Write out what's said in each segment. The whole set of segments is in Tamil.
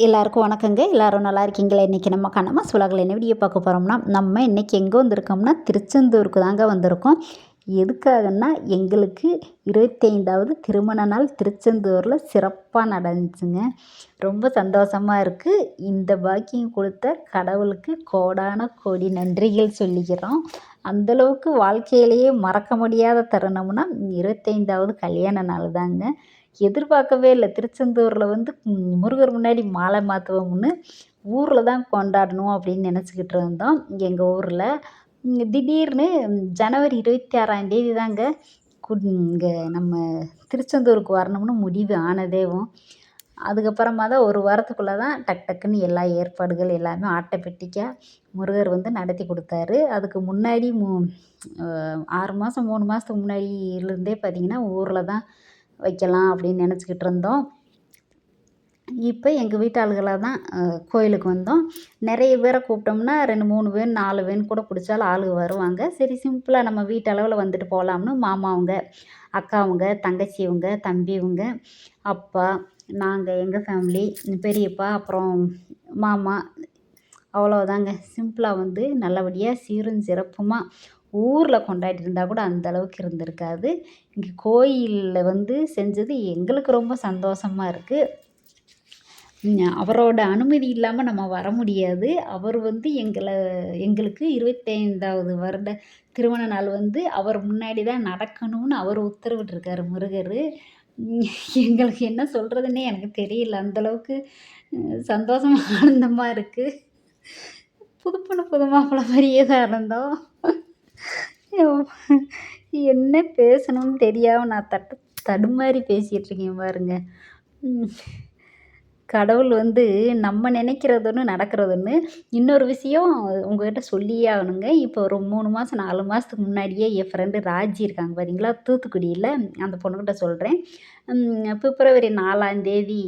எல்லாருக்கும் வணக்கங்க. எல்லாரும் நல்லா இருக்கீங்களா? இன்றைக்கி நம்ம கண்ணம்மா சுலகில் என்ன வீடியோ பார்க்க போகிறோம்னா நம்ம இன்றைக்கி எங்கே வந்திருக்கோம்னா திருச்செந்தூருக்கு தாங்க வந்திருக்கோம். எதுக்காகன்னா எங்களுக்கு இருபத்தைந்தாவது திருமண நாள் திருச்செந்தூரில் சிறப்பாக நடந்துச்சுங்க. ரொம்ப சந்தோஷமாக இருக்குது இந்த பாக்கியம் கொடுத்த கடவுளுக்கு கோடான கோடி நன்றிகள் சொல்லிக்கிறோம். அந்தளவுக்கு வாழ்க்கையிலேயே மறக்க முடியாத தருணம்னா இருபத்தைந்தாவது கல்யாண நாள் தாங்க. எதிர்பார்க்கவே இல்லை. திருச்செந்தூரில் வந்து முருகர் முன்னாடி மாலை மாற்றுவோம்னு ஊரில் தான் கொண்டாடணும் அப்படின்னு நினச்சிக்கிட்டு இருந்தோம். எங்கள் ஊரில். திடீர்னு ஜனவரி இருபத்தி ஆறாம் தேதி தாங்க இங்கே நம்ம திருச்செந்தூருக்கு வரணும்னு முடிவு ஆனதேவும் அதுக்கப்புறமா தான் ஒரு வாரத்துக்குள்ளே தான் டக் டக்குன்னு எல்லா ஏற்பாடுகள் எல்லாமே ஆட்டோமேட்டிக்காக முருகர் வந்து நடத்தி கொடுத்தாரு. அதுக்கு முன்னாடி மூ ஆறு மாதம் மூணு மாதத்துக்கு முன்னாடியிலேருந்தே பார்த்திங்கன்னா ஊரில் தான் வைக்கலாம் அப்படின்னு நினச்சிக்கிட்டு இருந்தோம். இப்போ எங்கள் வீட்டாளுகளாக தான் கோயிலுக்கு வந்தோம். நிறைய பேரை கூப்பிட்டோம்னா ரெண்டு மூணு பேர் நாலு பேர் கூட பிடிச்சாலும் ஆளுங்க வருவாங்க. சரி சிம்பிளாக நம்ம வீட்டளவில் வந்துட்டு போகலாம்னு மாமாவுங்க அக்காவுங்க தங்கச்சிவங்க தம்பிவுங்க அப்பா நாங்கள் எங்கள் ஃபேமிலி பெரியப்பா அப்புறம் மாமா அவ்வளோதாங்க சிம்பிளாக வந்து நல்லபடியாக சீரும் சிறப்புமாக ஊரில் கொண்டாடிட்டு இருந்தால் கூட அந்த அளவுக்கு இருந்திருக்காது. இங்கே கோயிலில் வந்து செஞ்சது எங்களுக்கு ரொம்ப சந்தோஷமா இருக்குது அவரோட அனுமதி இல்லாமல் நம்ம வர முடியாது. அவர் வந்து எங்களை எங்களுக்கு இருபத்தைந்தாவது வருட திருமண நாள் வந்து அவர் முன்னாடி தான் நடக்கணும்னு அவர் உத்தரவிட்டிருக்காரு முருகர். எங்களுக்கு என்ன சொல்கிறதுனே எனக்கு தெரியல. அந்தளவுக்கு சந்தோஷமா ஆனந்தமாக இருக்குது புது பொண்ணு புது மாப்பிள்ளை மாதிரியே தான் இருந்தோம். என்ன பேசணும்னு தெரியாமல் நான் தட்டு தடுமாறி பேசிகிட்ருக்கேன் பாருங்க. கடவுள் வந்து நம்ம நினைக்கிறது ஒன்று நடக்கிறது ஒன்று இன்னொரு விஷயம் உங்கள்கிட்ட சொல்லியே ஆகணுங்க. இப்போ ஒரு மூணு மாதம் நாலு மாதத்துக்கு முன்னாடியே என் ஃப்ரெண்டு ராஜி இருக்காங்க பார்த்தீங்களா தூத்துக்குடியில் அந்த பொண்ணுக்கிட்ட சொல்கிறேன் பிப்ரவரி நாலாந்தேதி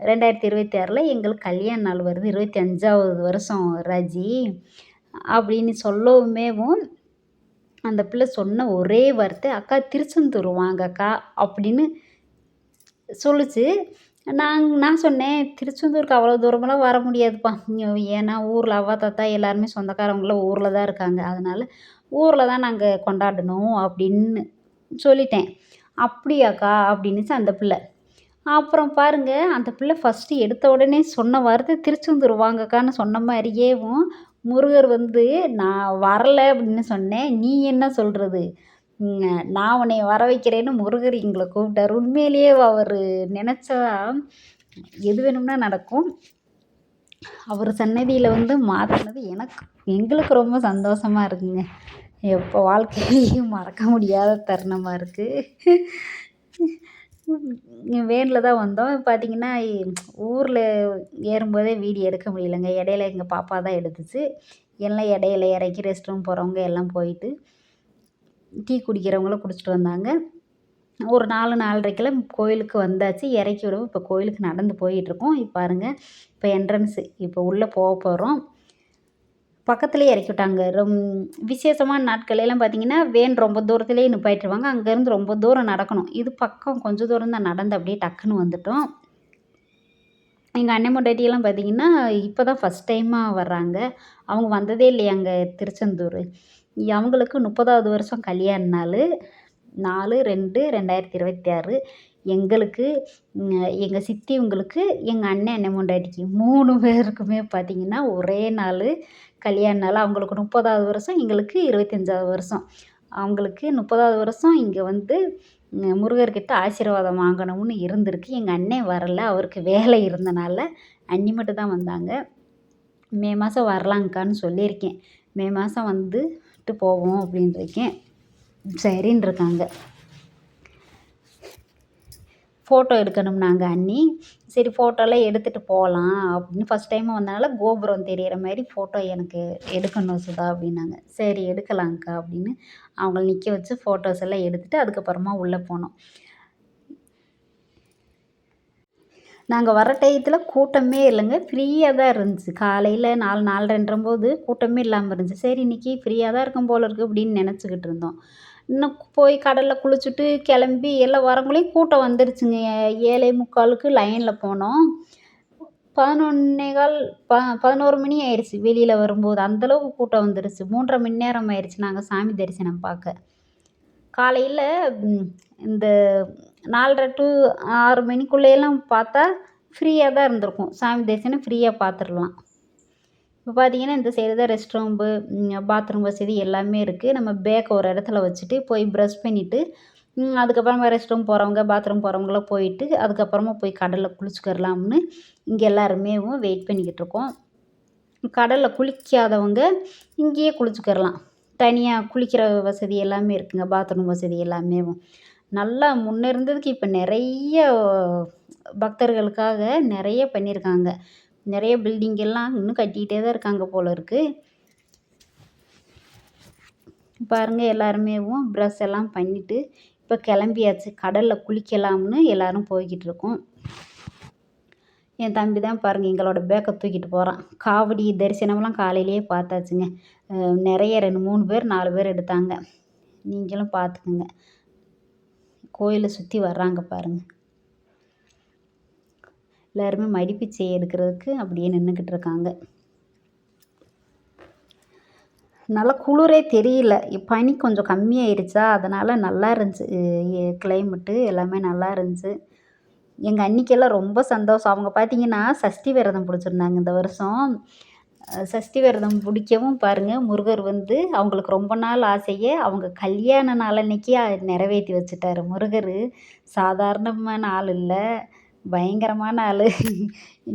ரெண்டாயிரத்தி இருபத்தி ஆறில் எங்களுக்கு கல்யாண நாள் வருது. இருபத்தி அஞ்சாவது வருஷம் ராஜி. அப்படின்னு சொல்லவுமேவும் அந்த பிள்ளை சொன்ன ஒரே வார்த்தை அக்கா திருச்செந்தூர் வாங்க அக்கா அப்படின்னு சொல்லுச்சு. நான் நான் சொன்னேன் திருச்செந்தூருக்கு அவ்வளோ தூரமெல்லாம் வர முடியாதுப்பா. ஏன்னா ஊரில் அவ்வா தாத்தா எல்லாருமே சொந்தக்காரவங்களாம் ஊரில் தான் இருக்காங்க. அதனால் ஊரில் தான் நாங்கள் கொண்டாடணும் அப்படின்னு சொல்லிட்டேன். அப்படியாக்கா அப்படின்னுச்சு அந்த பிள்ளை. அப்புறம் பாருங்கள் அந்த பிள்ளை ஃபஸ்ட்டு எடுத்த உடனே சொன்ன வார்த்தை திருச்செந்தூர் வாங்கக்கான்னு சொன்ன மாதிரியேவும் முருகர் வந்து நான் வரலை அப்படின்னு சொன்னேன். நீ என்ன சொல்கிறது நான் உன்னை வர வைக்கிறேன்னு முருகர் எங்களை கூப்பிட்டார். உண்மையிலேயே அவர் நினச்சா எது வேணும்னா நடக்கும். அவர் சன்னதியில் வந்து மாற்றினது எனக்கு எங்களுக்கு ரொம்ப சந்தோஷமாக இருக்குங்க. எப்போ வாழ்க்கையிலையும் மறக்க முடியாத தருணமாக இருக்குது வேனில் தான் வந்தோம். பார்த்தீங்கன்னா ஊரில் ஏறும்போதே வீடியோ எடுக்க முடியலைங்க. இடையில எங்கள் பாப்பா தான் எடுத்துச்சு. எல்லாம் இடையில இறக்கி ரெஸ்ட் ரூம் போகிறவங்க எல்லாம் போயிட்டு டீ குடிக்கிறவங்களும் குடிச்சிட்டு வந்தாங்க. ஒரு நாலு நாலரைக்கெல்லாம் கோயிலுக்கு வந்தாச்சு. இறக்கி விடவும். இப்போ கோயிலுக்கு நடந்து போயிட்டுருக்கோம் இப்போ பாருங்கள் இப்போ என்ட்ரன்ஸு இப்போ உள்ளே போக போகிறோம் பக்கத்துலேயே இறக்கி விட்டாங்க ரொம் விசேஷமான நாட்களெல்லாம் பார்த்திங்கன்னா வேன் ரொம்ப தூரத்துலேயே நிப்பாட்டிருவாங்க. அங்கேருந்து ரொம்ப தூரம் நடக்கணும். இது பக்கம் கொஞ்சம் தூரம் தான் நடந்து அப்படியே டக்குன்னு வந்துட்டோம். எங்கள் அண்ணன் பொண்டாட்டியெல்லாம் பார்த்திங்கன்னா இப்போ தான் ஃபஸ்ட் டைமாக வர்றாங்க. அவங்க வந்ததே இல்லையா அங்கே திருச்செந்தூர். அவங்களுக்கு முப்பதாவது வருஷம் கல்யாண நாள். நாலு ரெண்டு ரெண்டாயிரத்தி இருபத்தி ஆறு. எங்களுக்கு எங்கள் சித்திவங்களுக்கு எங்கள் அண்ணன் அண்ணன் பொண்டாட்டிக்கு மூணு பேருக்குமே பார்த்திங்கன்னா ஒரே நாள் கல்யாண நாள். அவங்களுக்கு முப்பதாவது வருஷம் எங்களுக்கு இருபத்தஞ்சாவது வருஷம். அவங்களுக்கு முப்பதாவது வருஷம் இங்கே வந்து முருகர்கிட்ட ஆசீர்வாதம் வாங்கணும்னு இருந்திருக்கு. எங்கள் அண்ணன் வரல அவருக்கு வேலை இருந்தனால அண்ணி மட்டும் தான் வந்தாங்க. மே மாதம் வரலாங்க்கான்னு சொல்லியிருக்கேன். மே மாதம் வந்துட்டு போவோம் அப்படின்ருக்கேன் சரின்னு இருக்காங்க ஃபோட்டோ எடுக்கணும் நாங்கள் அண்ணி. சரி ஃபோட்டோலாம் எடுத்துகிட்டு போகலாம் அப்படின்னு ஃபஸ்ட் டைம் வந்தனால கோபுரம் தெரிகிற மாதிரி ஃபோட்டோ எனக்கு எடுக்கணும் சுதா அப்படின்னாங்க. சரி எடுக்கலாங்க்கா அப்படின்னு அவங்கள நிற்க வச்சு ஃபோட்டோஸ் எல்லாம் எடுத்துகிட்டு அதுக்கப்புறமா உள்ளே போனோம். நாங்கள் வர டயத்தில் கூட்டமே இல்லைங்க. ஃப்ரீயாக தான் இருந்துச்சு. காலையில் நாலு நாலரைன்றம்போது கூட்டமே இல்லாமல் இருந்துச்சு. சரி இன்றைக்கி ஃப்ரீயாக தான் இருக்கும் போல இருக்குது அப்படின்னு நினச்சிக்கிட்டு இருந்தோம். இன்னும் போய் கடலில் குளிச்சுட்டு கிளம்பி எல்லாம் வரவங்களையும் கூட்டம் வந்துருச்சுங்க. ஏழே முக்காலுக்கு லைனில் போனோம். பதினொன்னே கால் ப பதினோரு மணி ஆயிடுச்சு வெளியில் வரும்போது. அந்தளவுக்கு கூட்டம் வந்துடுச்சு மூன்றரை மணி நேரம் ஆயிடுச்சு நாங்கள் சாமி தரிசனம் பார்க்க. காலையில் இந்த நாலரை டு ஆறு மணிக்குள்ளேயெல்லாம் பார்த்தா ஃப்ரீயாக தான் இருந்திருக்கும். சாமி தரிசனம் ஃப்ரீயாக பார்த்துடலாம். இப்போ பார்த்தீங்கன்னா இந்த சைடு தான் ரெஸ்ட் ரூம்பு பாத்ரூம் வசதி எல்லாமே இருக்குது நம்ம பேக்கை ஒரு இடத்துல வச்சுட்டு போய் ப்ரஷ் பண்ணிவிட்டு அதுக்கப்புறமா ரெஸ்ட் ரூம் போகிறவங்க பாத்ரூம் போகிறவங்களாம் போயிட்டு அதுக்கப்புறமா போய் கடலில் குளிச்சுக்கிறலாம்னு இங்கே எல்லாருமே வெயிட் பண்ணிக்கிட்டு இருக்கோம். கடலில் குளிக்காதவங்க இங்கேயே குளிச்சுக்கிறலாம். தனியாக குளிக்கிற வசதி எல்லாமே இருக்குங்க பாத்ரூம் வசதி எல்லாமே. நல்லா முன்னே இருந்ததுக்கு இப்போ நிறைய பக்தர்களுக்காக நிறைய பண்ணியிருக்காங்க நிறைய பில்டிங் எல்லாம் இன்னும் கட்டிக்கிட்டே தான் இருக்காங்க போல இருக்குது பாருங்கள் எல்லாருமேவும் ப்ரஷ் எல்லாம் பண்ணிவிட்டு இப்போ கிளம்பியாச்சு. கடலில் குளிக்கலாம்னு எல்லோரும் போய்கிட்டு இருக்கோம். என் தம்பி தான் பாருங்கள் எங்களோட பேக்கை தூக்கிட்டு போகிறான் காவடி தரிசனம்லாம் காலையிலேயே பார்த்தாச்சுங்க. நிறைய ரெண்டு மூணு பேர் நாலு பேர் எடுத்தாங்க. நீங்களும் பார்த்துக்குங்க. கோயிலை சுற்றி வர்றாங்க பாருங்கள் எல்லாருமே மடிப்பிச்சை எடுக்கிறதுக்கு அப்படியே நின்றுக்கிட்டு இருக்காங்க நல்லா குளிரே தெரியல. பனி கொஞ்சம் கம்மியாயிருச்சா? அதனால் நல்லா இருந்துச்சு. கிளைமேட்டு எல்லாமே நல்லா இருந்துச்சு. எங்கள் அன்னிக்கெல்லாம் ரொம்ப சந்தோஷம். அவங்க பார்த்தீங்கன்னா சஷ்டி விரதம் பிடிச்சிருந்தாங்க இந்த வருஷம். சஷ்டி விரதம் பிடிக்கவும் பாருங்கள் முருகர் வந்து அவங்களுக்கு ரொம்ப நாள் ஆசையை அவங்க கல்யாண நாள் அன்னைக்கு நிறைவேற்றி வச்சுட்டாரு முருகர். சாதாரணமான ஆள் இல்லை. பயங்கரமான ஆள்.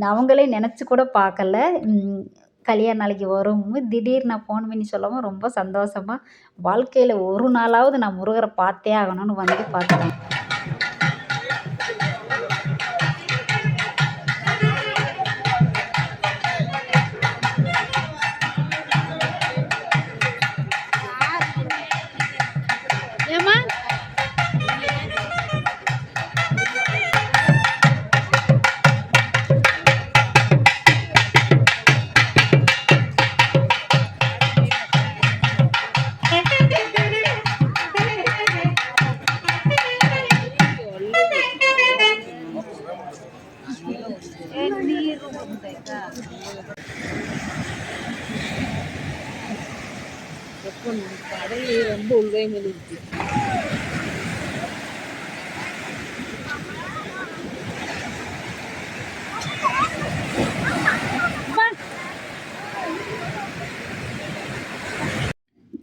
அவங்களே நினச்சி கூட பார்க்கல. கல்யாண நாளைக்கு வரும். திடீர்னு நான் ஃபோன் பண்ணி சொல்லவும் ரொம்ப சந்தோஷமாக வாழ்க்கையில் ஒரு நாளாவது நான் முருகரை பார்த்தே ஆகணும்னு வந்து பார்த்தேன்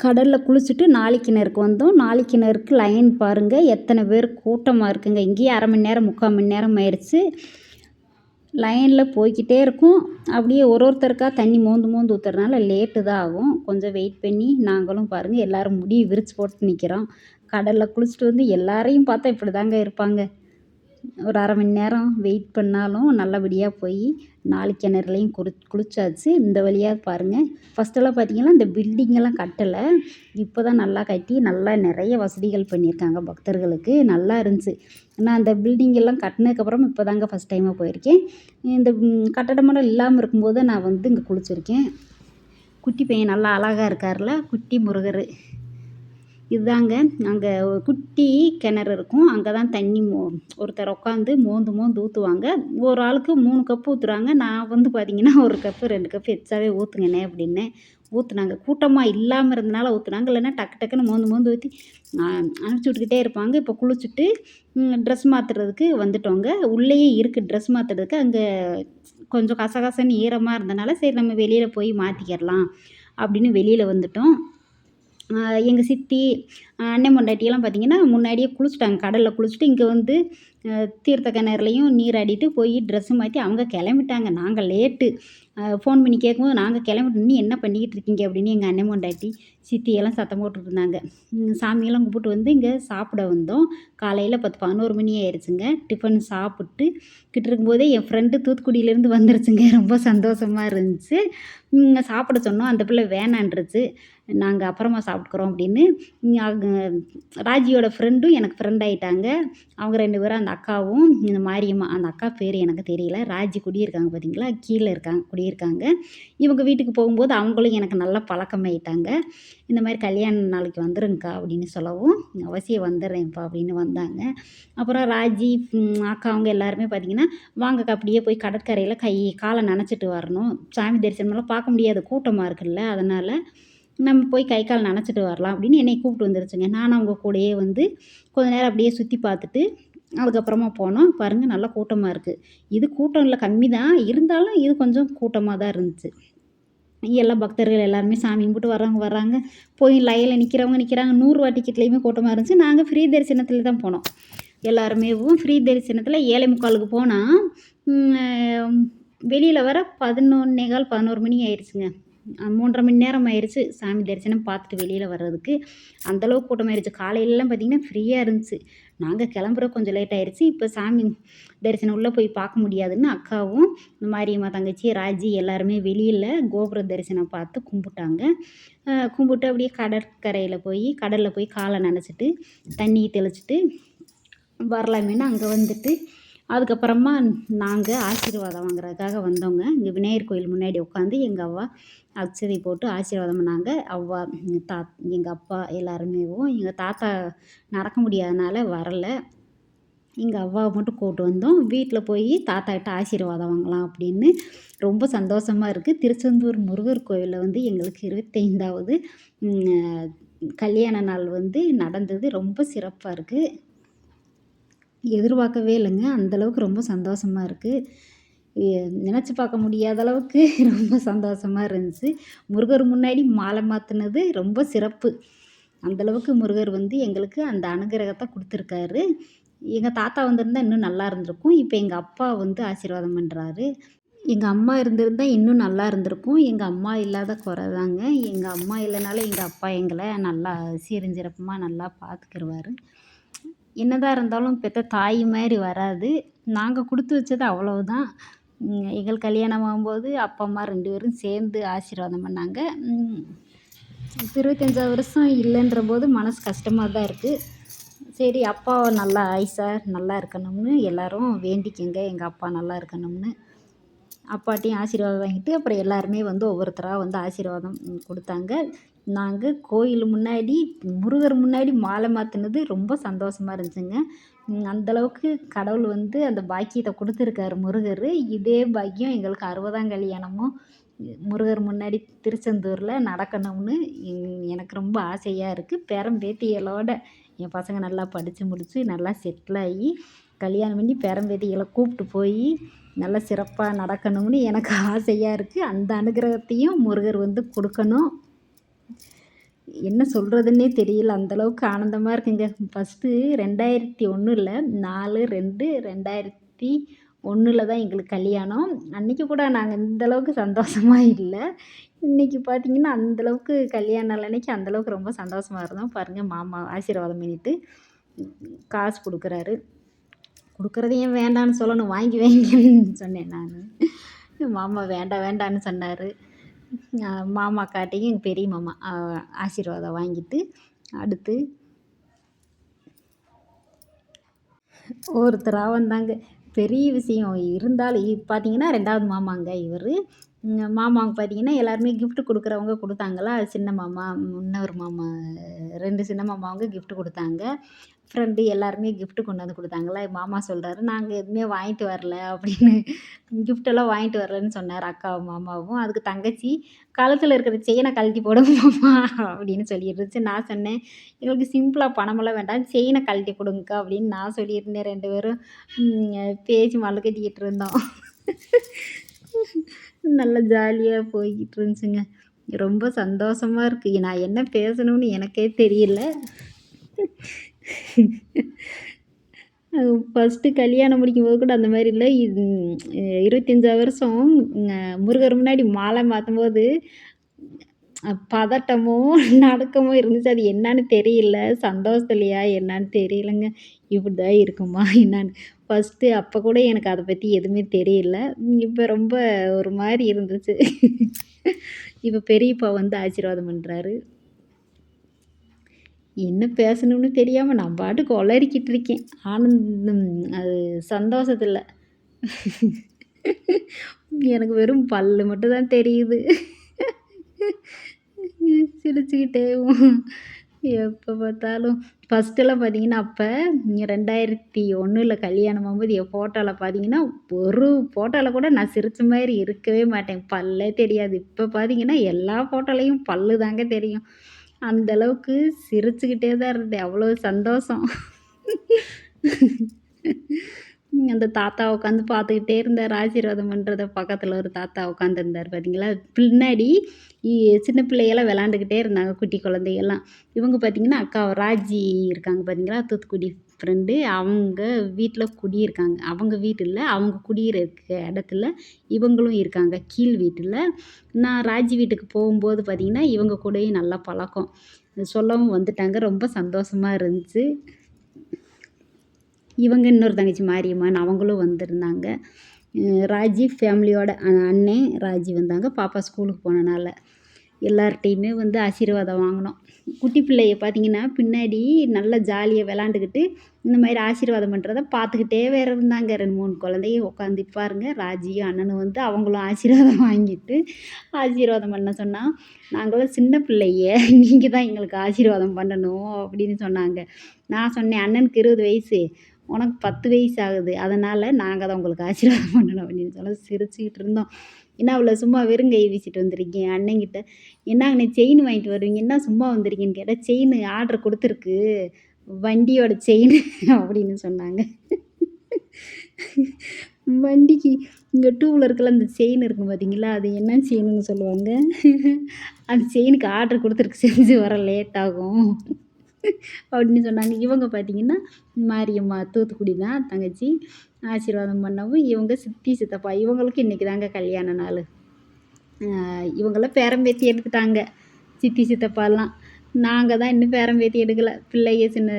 கடலில் குளிச்சுட்டு நாளைக்கிணருக்கு வந்தோம். நாளைக்கிணருக்கு லைன் பாருங்கள் எத்தனை பேர் கூட்டமாக இருக்குங்க. இங்கேயே அரை மணி நேரம் முக்கால் மணி நேரம் ஆயிடுச்சு லைனில் போய்க்கிட்டே இருக்கும். அப்படியே ஒரு ஒருத்தருக்கா தண்ணி மோந்து மோந்து ஊற்றுறதுனால லேட்டு தான் ஆகும். கொஞ்சம் வெயிட் பண்ணி நாங்களும் பாருங்கள் எல்லோரும் முடி விரித்து போட்டு நிற்கிறோம் கடலில் குளிச்சுட்டு வந்து எல்லாரையும் பார்த்தா இப்படி தாங்க இருப்பாங்க. ஒரு அரை மணி நேரம் வெயிட் பண்ணாலும் நல்லபடியாக போய் நாலு கிணறுலையும் குளி குளிச்சாச்சு. இந்த வழியாக பாருங்கள் ஃபஸ்ட்டெல்லாம் பார்த்தீங்கன்னா இந்த பில்டிங்கெல்லாம் கட்டலை. இப்போ தான் நல்லா கட்டி நல்லா நிறைய வசதிகள் பண்ணியிருக்காங்க பக்தர்களுக்கு. நல்லா இருந்துச்சு. நான் அந்த பில்டிங்கெல்லாம் கட்டினதுக்கப்புறம் இப்போ தாங்க ஃபஸ்ட் டைமாக போயிருக்கேன். இந்த கட்டடமெல்லாம் இல்லாமல் இருக்கும்போது நான் வந்து இங்கே குளிச்சிருக்கேன். குட்டி பையன் நல்லா அழகாக இருக்கார்ல குட்டி முருகர். இதுதாங்க அங்கே குட்டி கிணறு இருக்கும். அங்கே தான் தண்ணி மோ ஒருத்தர் உட்காந்து மோந்து மோந்து ஊற்றுவாங்க ஒரு ஆளுக்கு மூணு கப்பு ஊற்றுறாங்க நான் வந்து பார்த்திங்கன்னா ஒரு கப்பு ரெண்டு கப்பு எச்சாவே ஊற்றுங்கண்ணே அப்படின்னேன் ஊற்றுனாங்க கூட்டமாக இல்லாமல் இருந்தனால ஊற்றுனாங்க இல்லைன்னா டக்கு டக்குன்னு மோந்து மோந்து ஊற்றி அனுப்பிச்சி விட்டுக்கிட்டே இருப்பாங்க. இப்போ குளிச்சுட்டு ட்ரெஸ் மாற்றுறதுக்கு வந்துட்டோங்க. உள்ளேயே இருக்குது ட்ரெஸ் மாற்றுறதுக்கு அங்கே கொஞ்சம் கசகசன்னு ஈரமாக இருந்தனால சரி நம்ம வெளியில் போய் மாற்றிக்கிடலாம் அப்படின்னு வெளியில் வந்துட்டோம். எங்கள் சித்தி அண்ணன் பொண்டாட்டியெல்லாம் பார்த்திங்கன்னா முன்னாடியே குளிச்சுட்டாங்க. கடலில் குளிச்சுட்டு இங்கே வந்து தீர்த்த கிணறுலையும் நீராடிட்டு போய் ட்ரெஸ்ஸு மாற்றி அவங்க கிளம்பிட்டாங்க. நாங்கள் லேட்டு ஃபோன் பண்ணி கேட்கும்போது நாங்கள் கிளம்பிட்டு நீ என்ன பண்ணிக்கிட்டு இருக்கீங்க? அப்படின்னு எங்கள் அண்ணன் பொண்டாட்டி சித்தியெல்லாம் சத்தம் போட்டுட்டு இருந்தாங்க சாமியெல்லாம் கும்பிட்டு வந்து இங்கே சாப்பிட வந்தோம். காலையில் பத்து பதினோரு மணி ஆயிடுச்சுங்க டிஃபன் சாப்பிட்டு கிட்ட இருக்கும்போதே என் ஃப்ரெண்டு தூத்துக்குடியிலேருந்து வந்துருச்சுங்க. ரொம்ப சந்தோஷமாக இருந்துச்சு. சாப்பிட சொன்னோம். அந்த பிள்ளை வேணான்றுச்சு. நாங்கள் அப்புறமா சாப்பிட்டுக்குறோம் அப்படின்னு. ராஜியோட ஃப்ரெண்டும் எனக்கு ஃப்ரெண்ட் ஆகிட்டாங்க அவங்க ரெண்டு பேரும் அந்த அந்த அக்காவும் இந்த மாரியம்மா அந்த அக்கா பேர் எனக்கு தெரியல. ராஜி குடியிருக்காங்க பார்த்தீங்களா கீழே இருக்காங்க குடியிருக்காங்க. இவங்க வீட்டுக்கு போகும்போது அவங்களும் எனக்கு நல்லா பழக்கமாயிட்டாங்க. இந்த மாதிரி கல்யாண நாளைக்கு வந்துருங்கக்கா அப்படின்னு சொல்லவும் அவசியம் வந்துடுறேன்ப்பா அப்படின்னு வந்தாங்க. அப்புறம் ராஜி அக்கா அவங்க எல்லாருமே பார்த்தீங்கன்னா வாங்கக்கா அப்படியே போய் கடற்கரையில் கை காலை நினச்சிட்டு வரணும். சாமி தரிசனமெல்லாம் பார்க்க முடியாது. கூட்டமாக இருக்குல்ல. அதனால் நம்ம போய் கை கால் நினச்சிட்டு வரலாம். அப்படின்னு என்னை கூப்பிட்டு வந்துருச்சுங்க. நானும் அவங்க கூடயே வந்து கொஞ்ச நேரம் அப்படியே சுற்றி பார்த்துட்டு அதுக்கப்புறமா போனோம். பாருங்கள் நல்லா கூட்டமாக இருக்குது இது கூட்டம் இல்லை கம்மி தான். இருந்தாலும் இது கொஞ்சம் கூட்டமாக தான் இருந்துச்சு. எல்லா பக்தர்கள் எல்லாருமே சாமி கும்பிட்டு வர்றவங்க வர்றாங்க. போய் லைனில் நிற்கிறவங்க நிற்கிறாங்க நூறுரூவா டிக்கெட்லேயுமே கூட்டமாக இருந்துச்சு. நாங்கள் ஃப்ரீ தரிசனத்தில் தான் போனோம். எல்லாருமே ஃப்ரீ தரிசனத்தில் ஏழை முக்காலுக்கு போனால் வெளியில் வர பதினொன்னே கால் பதினோரு மணி ஆயிடுச்சுங்க மூன்றரை மணி நேரம் ஆயிடுச்சு சாமி தரிசனம் பார்த்துட்டு வெளியில் வர்றதுக்கு. அந்தளவுக்கு கூட்டமாயிருச்சு காலையிலலாம் பார்த்திங்கன்னா ஃப்ரீயாக இருந்துச்சு. நாங்கள் கிளம்புற கொஞ்சம் லேட் ஆயிடுச்சு. இப்போ சாமி தரிசனம் உள்ளே போய் பார்க்க முடியாதுன்னு அக்காவும் இந்த மாரியம்மா தங்கச்சி ராஜி எல்லாருமே வெளியில் கோபுர தரிசனம் பார்த்து கும்பிட்டாங்க. கும்பிட்டு அப்படியே கடற்கரையில் போய் கடலில் போய் காலை நனைச்சிட்டு தண்ணி தெளிச்சிட்டு வரலாமேன்னு அங்கே வந்துட்டு அதுக்கப்புறமா நாங்கள் ஆசீர்வாதம் வாங்குறதுக்காக வந்தோங்க இங்கே விநாயகர் கோயில் முன்னாடி உட்காந்து எங்கள் அவ்வா அச்சதை போட்டு ஆசீர்வாதம் பண்ணாங்க. அவ்வா தா எங்கள் அப்பா எல்லாருமேவும் எங்கள் தாத்தா நடக்க முடியாதனால வரலை. எங்கள் அவ்வாவை மட்டும் கூப்பிட்டு வந்தோம். வீட்டில் போய் தாத்தாக்கிட்ட ஆசீர்வாதம் வாங்கலாம் அப்படின்னு ரொம்ப சந்தோஷமாக இருக்குது திருச்செந்தூர் முருகர் கோயிலில் வந்து எங்களுக்கு இருபத்தைந்தாவது கல்யாண நாள் வந்து நடந்தது. ரொம்ப சிறப்பாக இருக்குது எதிர்பார்க்கவே இல்லைங்க. அந்தளவுக்கு ரொம்ப சந்தோஷமாக இருக்குது நினச்சி பார்க்க முடியாத அளவுக்கு ரொம்ப சந்தோஷமாக இருந்துச்சு. முருகர் முன்னாடி மாலை மாற்றினது ரொம்ப சிறப்பு. அந்தளவுக்கு முருகர் வந்து எங்களுக்கு அந்த அனுகிரகத்தை கொடுத்துருக்காரு. எங்கள் தாத்தா வந்திருந்தால் இன்னும் நல்லா இருந்திருக்கும். இப்போ எங்கள் அப்பா வந்து ஆசீர்வாதம் பண்ணுறாரு எங்கள் அம்மா இருந்திருந்தால் இன்னும் நல்லா இருந்திருக்கும். எங்கள் அம்மா இல்லாத குறை தாங்க. எங்கள் அம்மா இல்லைனாலும் எங்கள் அப்பா எங்களை நல்லா சீரஞ்சிறப்புமாக நல்லா பார்த்துக்கிருவாரு என்னதான் இருந்தாலும் பெற்ற தாய் மாதிரி வராது. நாங்கள் கொடுத்து வச்சது அவ்வளவு தான் எங்களுக்கு கல்யாணம் ஆகும்போது அப்பா அம்மா ரெண்டு பேரும் சேர்ந்து ஆசீர்வாதம் பண்ணாங்க. இப்போ இருபத்தஞ்சாவது வருஷம் இல்லைன்ற போது மனசு கஷ்டமாக தான் இருக்குது சரி அப்பா நல்லா ஆயுசா நல்லா இருக்கணும்னு எல்லோரும் வேண்டிக்கங்க. எங்கள் அப்பா நல்லா இருக்கணும்னு. அப்பாட்டையும் ஆசீர்வாதம் வாங்கிட்டு அப்புறம் எல்லாருமே வந்து ஒவ்வொருத்தராக வந்து ஆசீர்வாதம் கொடுத்தாங்க. நாங்கள் கோயில் முன்னாடி முருகர் முன்னாடி மாலை மாற்றினது ரொம்ப சந்தோஷமாக இருந்துச்சுங்க. அந்தளவுக்கு கடவுள் வந்து அந்த பாக்கியத்தை கொடுத்துருக்காரு முருகர். இதே பாக்கியம் எங்களுக்கு அறுபதாம் கல்யாணமும் முருகர் முன்னாடி திருச்செந்தூரில் நடக்கணும்னு எ- எனக்கு ரொம்ப ஆசையாக இருக்குது பேரன் பேத்திகளோட என் பசங்க நல்லா படித்து முடித்து நல்லா செட்டில் ஆகி கல்யாணம் பண்ணி பேரம்பேத்திகளை கூப்பிட்டு போய் நல்லா சிறப்பாக நடக்கணும்னு எனக்கு ஆசையாக இருக்குது அந்த அனுகிரகத்தையும் முருகர் வந்து கொடுக்கணும். என்ன சொல்கிறதுன்னே தெரியல. அந்தளவுக்கு ஆனந்தமாக இருக்குங்க. ஃபஸ்ட்டு ரெண்டாயிரத்தி ஒன்றில் நாலு ரெண்டு ரெண்டாயிரத்தி ஒன்றில் தான் எங்களுக்கு கல்யாணம். அன்றைக்கி கூட நாங்கள் இந்தளவுக்கு சந்தோஷமாக இல்லை. இன்றைக்கி பார்த்தீங்கன்னா அந்தளவுக்கு கல்யாணம் அன்னைக்கு அன்றைக்கி அந்தளவுக்கு ரொம்ப சந்தோஷமாக இருந்தோம். பாருங்கள் மாமா ஆசீர்வாதம் பண்ணிட்டு காசு கொடுக்குறாரு. கொடுக்குறதையும் வேண்டான்னு சொல்லணும் வாங்கி வைங்கன்னு சொன்னேன் நான். மாமா வேண்டாம் வேண்டான்னு சொன்னார். மாமா காட்டியும் எங்கள் பெரிய மாமா ஆசீர்வாதம் வாங்கிட்டு அடுத்து ஒருத்தராக வந்தாங்க பெரிய விஷயம் இருந்தாலும் பார்த்தீங்கன்னா ரெண்டாவது மாமாங்க இவர். மாமாவுக்கு பார்த்தீங்கன்னா எல்லாருமே கிஃப்ட் கொடுக்குறவங்க கொடுத்தாங்களா? சின்ன மாமா முன்னவர் மாமா ரெண்டு சின்ன மாமாவங்க கிஃப்ட் கொடுத்தாங்க. ஃப்ரெண்டு எல்லாருமே கிஃப்ட்டு கொண்டு வந்து கொடுத்தாங்களா? மாமா சொல்கிறாரு நாங்கள் எதுவுமே வாங்கிட்டு வரல அப்படின்னு. கிஃப்டெல்லாம் வாங்கிட்டு வரலன்னு சொன்னார் அக்காவும் மாமாவும். அதுக்கு தங்கச்சி கழுத்தில் இருக்கிற செயினை கழட்டி போடுங்க மாமா அப்படின்னு சொல்லிடுச்சு. நான் சொன்னேன் எங்களுக்கு சிம்பிளாக பணமெல்லாம் வேண்டாம் செயினை கழட்டி கொடுங்கக்கா அப்படின்னு நான் சொல்லியிருந்தேன் ரெண்டு பேரும். பேச்சு பேசி மல்லு கட்டிக்கிட்டு இருந்தோம். நல்லா ஜாலியாக போய்கிட்டு இருந்துச்சுங்க. ரொம்ப சந்தோஷமாக இருக்குது நான் என்ன பேசணும்னு எனக்கே தெரியல. ஃபஸ்ட்டு கல்யாணம் முடிக்கும்போது கூட அந்த மாதிரி இல்லை. இது வருஷம் முருகர் முன்னாடி மாலை மாற்றும்போது பதட்டமும் நடக்கமும் இருந்துச்சு. அது என்னன்னு தெரியல. சந்தோஷத்துலையா என்னன்னு தெரியலங்க. இப்படி தான் இருக்குமா என்னன்னு. ஃபஸ்ட்டு அப்போ கூட எனக்கு அதை பற்றி எதுவுமே தெரியல. இப்போ ரொம்ப ஒரு மாதிரி இருந்துச்சு. இப்போ பெரியப்பா வந்து ஆசீர்வாதம் பண்ணுறாரு என்ன பேசணும்னு தெரியாமல் நான் பாட்டு உளறிக்கிட்டு இருக்கேன். ஆனந்தம் அது சந்தோஷத்தில். எனக்கு வெறும் பல்லு மட்டும் தான் தெரியுது. சிரிச்சுக்கிட்டே எப்போ பார்த்தாலும். ஃபஸ்ட்டெல்லாம் பார்த்தீங்கன்னா அப்போ ரெண்டாயிரத்தி ஒன்றில் கல்யாணம் ஆகும்போது என் ஃபோட்டோவில் பார்த்தீங்கன்னா ஒரு ஃபோட்டோவில் கூட நான் சிரித்த மாதிரி இருக்கவே மாட்டேன். பல்லே தெரியாது. இப்போ பார்த்தீங்கன்னா எல்லா ஃபோட்டோலையும் பல்லு தாங்க தெரியும். அந்தளவுக்கு சிரிச்சுக்கிட்டே தான் இருந்தேன். அவ்வளோ சந்தோஷம். அந்த தாத்தா உட்காந்து பார்த்துக்கிட்டே இருந்தார். ஆசீர்வாதம் பண்ணுறத பக்கத்தில் ஒரு தாத்தா உட்காந்துருந்தார் பார்த்தீங்களா பின்னாடி இ- சின்ன பிள்ளையெல்லாம் விளாண்டுக்கிட்டே இருந்தாங்க குட்டி குழந்தைகள்லாம். இவங்க பார்த்தீங்கன்னா அக்கா ராஜி இருக்காங்க பார்த்தீங்களா தூத்துக்குடி ஃப்ரெண்டு அவங்க வீட்டில் குடியிருக்காங்க. அவங்க வீட்டில் அவங்க குடியிருக்க இடத்துல இவங்களும் இருக்காங்க. கீழ் வீட்டில். நான் ராஜி வீட்டுக்கு போகும்போது பார்த்திங்கன்னா இவங்க கூடயும் நல்லா பழக்கம். சொல்லவும் வந்துட்டாங்க. ரொம்ப சந்தோஷமாக இருந்துச்சு. இவங்க இன்னொரு தங்கச்சி மாரியம்மான் அவங்களும் வந்திருந்தாங்க. ராஜி ஃபேமிலியோட அண்ணன் ராஜி வந்தாங்க. பாப்பா ஸ்கூலுக்கு போனனால. எல்லார்ட்டையுமே வந்து ஆசீர்வாதம் வாங்கினோம். குட்டி பிள்ளைய பார்த்தீங்கன்னா பின்னாடி நல்லா ஜாலியாக விளாண்டுக்கிட்டு இந்த மாதிரி ஆசீர்வாதம் பண்ணுறத பார்த்துக்கிட்டே வேறு இருந்தாங்க. ரெண்டு மூணு குழந்தையும் உட்காந்து பாருங்க ராஜியும் அண்ணனும் வந்து அவங்களும் ஆசீர்வாதம் வாங்கிட்டு ஆசீர்வாதம் பண்ண சொன்னால் நாங்களும் சின்ன பிள்ளைய நீங்கள் தான் எங்களுக்கு ஆசீர்வாதம் பண்ணணும் அப்படின்னு சொன்னாங்க. நான் சொன்னேன் அண்ணனுக்கு இருபது வயசு உனக்கு பத்து வயசு ஆகுது அதனால் நாங்கள் தான் உங்களுக்கு ஆசீர்வாதம் பண்ணணும் அப்படின்னு சொல்ல சிரிச்சுக்கிட்டு இருந்தோம். என்ன அவ்வளோ சும்மா வெறும் கை வீசிட்டு வந்திருக்கீங்க? அண்ணங்கிட்ட என்னங்கண்ணே செயின் வாங்கிட்டு வருவீங்க? என்ன சும்மா வந்திருக்கீங்கன்னு கேட்டால் செயின் ஆர்டர் கொடுத்துருக்கு. வண்டியோட செயின் அப்படின்னு சொன்னாங்க. வண்டிக்கு இங்கே டூ வீலருக்குள்ள அந்த செயின் இருக்கும் பார்த்தீங்களா அது என்ன செயின்னு சொல்லுவாங்க? அந்த செயினுக்கு ஆர்டர் கொடுத்துருக்கு. செஞ்சு வர லேட் ஆகும். அப்படின்னு சொன்னாங்க. இவங்க பார்த்தீங்கன்னா மாரியம்மா தூத்துக்குடி தான் தங்கச்சி. ஆசீர்வாதம் பண்ணவும் இவங்க சித்தி சித்தப்பா இவங்களுக்கு இன்றைக்கி தாங்க கல்யாண நாள். இவங்களாம் பேரம்பேத்தி எடுத்துட்டாங்க. சித்தி சித்தப்பாலாம். நாங்கள் தான் இன்னும் பேரம்பேத்தி எடுக்கலை. பிள்ளைய சின்ன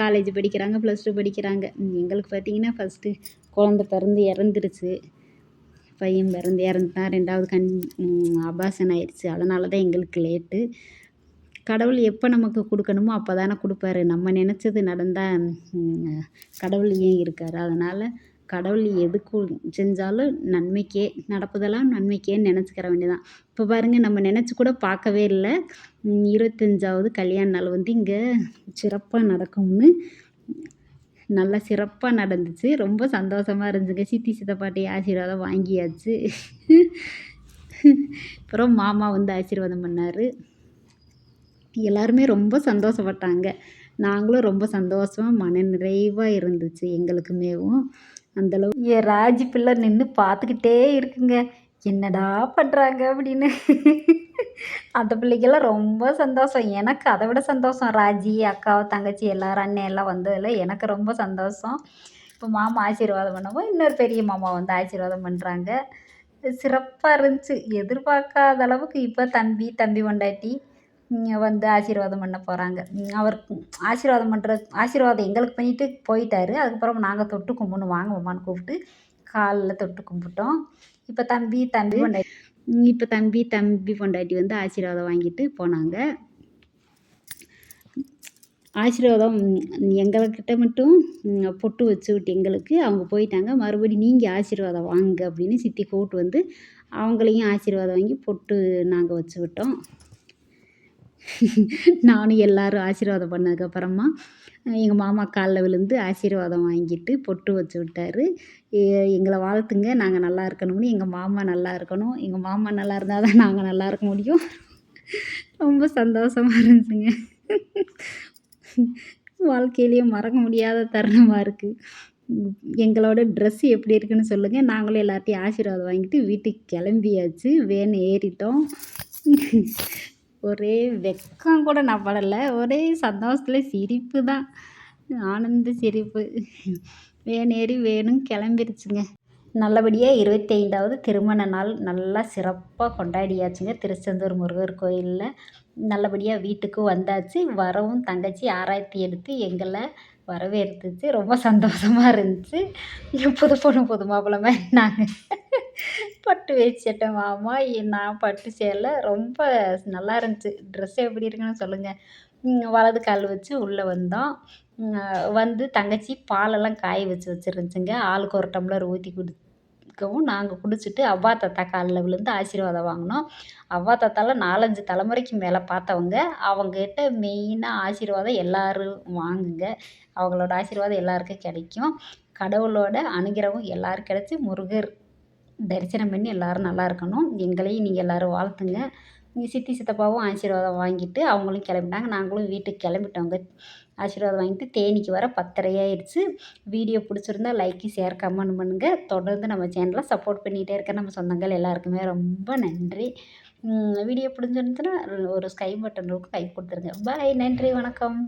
காலேஜ் படிக்கிறாங்க ப்ளஸ் டூ படிக்கிறாங்க. எங்களுக்கு பார்த்தீங்கன்னா ஃபஸ்ட்டு குழந்த பிறந்து இறந்துருச்சு. பையன் பிறந்து இறந்துட்டான். ரெண்டாவது கண் அபாசன் ஆயிடுச்சு அதனால தான் எங்களுக்கு லேட்டு கடவுள் எப்போ நமக்கு கொடுக்கணுமோ அப்போ தானே கொடுப்பாரு. நம்ம நினச்சது நடந்தால் கடவுள் ஏன் இருக்கார்? அதனால் கடவுள் எதுக்கு செஞ்சாலும் நன்மைக்கே நடப்பதெல்லாம் நன்மைக்கேன்னு நினச்சிக்கிற வேண்டியதான் இப்போ பாருங்கள் நம்ம நினச்சி கூட பார்க்கவே இல்லை. இருபத்தஞ்சாவது கல்யாண நாள் வந்து இங்கே சிறப்பாக நடக்கும்னு நல்லா சிறப்பாக நடந்துச்சு. ரொம்ப சந்தோஷமாக இருந்துச்சுங்க. சித்தி சித்தப்பாட்டி ஆசீர்வாதம் வாங்கியாச்சு. அப்புறம் மாமா வந்து ஆசீர்வாதம் பண்ணார். எல்லாருமே ரொம்ப சந்தோஷப்பட்டாங்க. நாங்களும் ரொம்ப சந்தோஷமாக மன நிறைவாக இருந்துச்சு எங்களுக்குமேவும் அந்தளவு என் ராஜி பிள்ளை நின்று பார்த்துக்கிட்டே இருக்குங்க. என்னடா பண்ணுறாங்க அப்படின்னு. அந்த பிள்ளைக்கெல்லாம் ரொம்ப சந்தோஷம். எனக்கு அதை விட சந்தோஷம். ராஜி அக்கா தங்கச்சி எல்லாரும் அண்ணன் எல்லாம் வந்ததில் எனக்கு ரொம்ப சந்தோஷம். இப்போ மாமா ஆசீர்வாதம் பண்ணவும் இன்னொரு பெரிய மாமா வந்து ஆசீர்வாதம் பண்ணுறாங்க சிறப்பாக இருந்துச்சு. எதிர்பார்க்காத அளவுக்கு இப்போ தம்பி தம்பி பொண்டாட்டி வந்து ஆசீர்வாதம் பண்ண போகிறாங்க அவர் ஆசீர்வாதம் பண்ணுற ஆசீர்வாதம் எங்களுக்கு பண்ணிட்டு போயிட்டாரு. அதுக்கப்புறம் நாங்கள் தொட்டு கும்பிடணும் வாங்க மாமான்னு கூப்பிட்டு காலில் தொட்டு கும்பிட்டோம். இப்போ தம்பி தம்பி பொண்டாட்டி. இப்போ தம்பி தம்பி பொண்டாட்டி வந்து ஆசீர்வாதம் வாங்கிட்டு போனாங்க. ஆசீர்வாதம் எங்கள்கிட்ட மட்டும் பொட்டு வச்சு விட்டு எங்களுக்கு அவங்க போயிட்டாங்க. மறுபடி நீங்கள் ஆசீர்வாதம் வாங்க அப்படின்னு சித்தி கூப்பிட்டு வந்து அவங்களையும் ஆசீர்வாதம் வாங்கி பொட்டு நாங்கள் வச்சு விட்டோம். நானும் எல்லாரும் ஆசீர்வாதம் பண்ணதுக்கப்புறமா எங்கள் மாமா காலில் விழுந்து ஆசீர்வாதம் வாங்கிட்டு பொட்டு வச்சு விட்டாரு. எ- எங்களை வாழ்த்துங்க நாங்கள் நல்லா இருக்கணும்னு. எங்கள் மாமா நல்லா இருக்கணும். எங்கள் மாமா நல்லா இருந்தால் தான் நாங்கள் நல்லா இருக்க முடியும். ரொம்ப சந்தோஷமாக இருந்துச்சுங்க. வாழ்க்கையிலேயே மறக்க முடியாத தருணமாக இருக்குது எங்களோட ட்ரெஸ்ஸு எப்படி இருக்குன்னு சொல்லுங்கள் நாங்களும் எல்லாத்தையும் ஆசீர்வாதம் வாங்கிட்டு வீட்டுக்கு கிளம்பியாச்சு. வேன் ஏறிட்டோம். ஒரே வெக்கம் கூட நான் படலை. ஒரே சந்தோஷத்தில் சிரிப்பு தான். ஆனந்த சிரிப்பு. வேன் ஏறி வேணும் கிளம்பிருச்சுங்க. நல்லபடியாக இருபத்தைந்தாவது திருமண நாள் நல்லா சிறப்பாக கொண்டாடியாச்சுங்க. திருச்செந்தூர் முருகர் கோயிலில். நல்லபடியாக வீட்டுக்கு வந்தாச்சு. வரவும் தங்கச்சி ஆராய்ச்சி எடுத்து எங்களை வரவேற்றுச்சு ரொம்ப சந்தோஷமாக இருந்துச்சு. புது பொண்ணு புது மாப்பிள்ளை மாதிரி நாங்கள் பட்டு வச்சுட்டேன் மாமா. நான் பட்டு சேலை ரொம்ப நல்லா இருந்துச்சு. ட்ரெஸ் எப்படி இருக்குன்னு சொல்லுங்கள் வலது கால் வச்சு உள்ளே வந்தோம். வந்து தங்கச்சி பாலெல்லாம் காய வச்சு வச்சுருந்துச்சுங்க. ஆளுக்கு ஒரு டம்ளர் ஊற்றி குடிக்கவும் நாங்கள் குடிச்சிட்டு அவ்வா தாத்தா காலில் விழுந்து ஆசீர்வாதம் வாங்கினோம். அவ்வா தாத்தாலாம் நாலஞ்சு தலைமுறைக்கு மேலே பார்த்தவங்க அவங்ககிட்ட மெயினாக ஆசீர்வாதம் எல்லோரும் வாங்குங்க. அவங்களோட ஆசீர்வாதம் எல்லாருக்கும் கிடைக்கும். கடவுளோட அனுகிரகம் எல்லோரும் கிடச்சி முருகர் தரிசனம் பண்ணி எல்லோரும் நல்லா இருக்கணும். எங்களையும் நீங்கள் எல்லோரும் வாழ்த்துங்க. இங்கே சித்தி சித்தப்பாவும் ஆசீர்வாதம் வாங்கிட்டு அவங்களும் கிளம்பிட்டாங்க. நாங்களும் வீட்டுக்கு கிளம்பிட்டோங்க. ஆசீர்வாதம் வாங்கிட்டு தேனிக்கு வர பத்தரையாயிடுச்சு. வீடியோ பிடிச்சிருந்தா லைக்கு ஷேர் கமெண்ட் பண்ணுங்கள் தொடர்ந்து நம்ம சேனலை சப்போர்ட் பண்ணிகிட்டே இருக்க நம்ம சொந்தங்கள் எல்லாருக்குமே ரொம்ப நன்றி. வீடியோ பிடிச்சிருந்துச்சுன்னா ஒரு ஸ்கை பட்டன் இருக்கும் கை கொடுத்துருங்க. பாய் நன்றி வணக்கம்.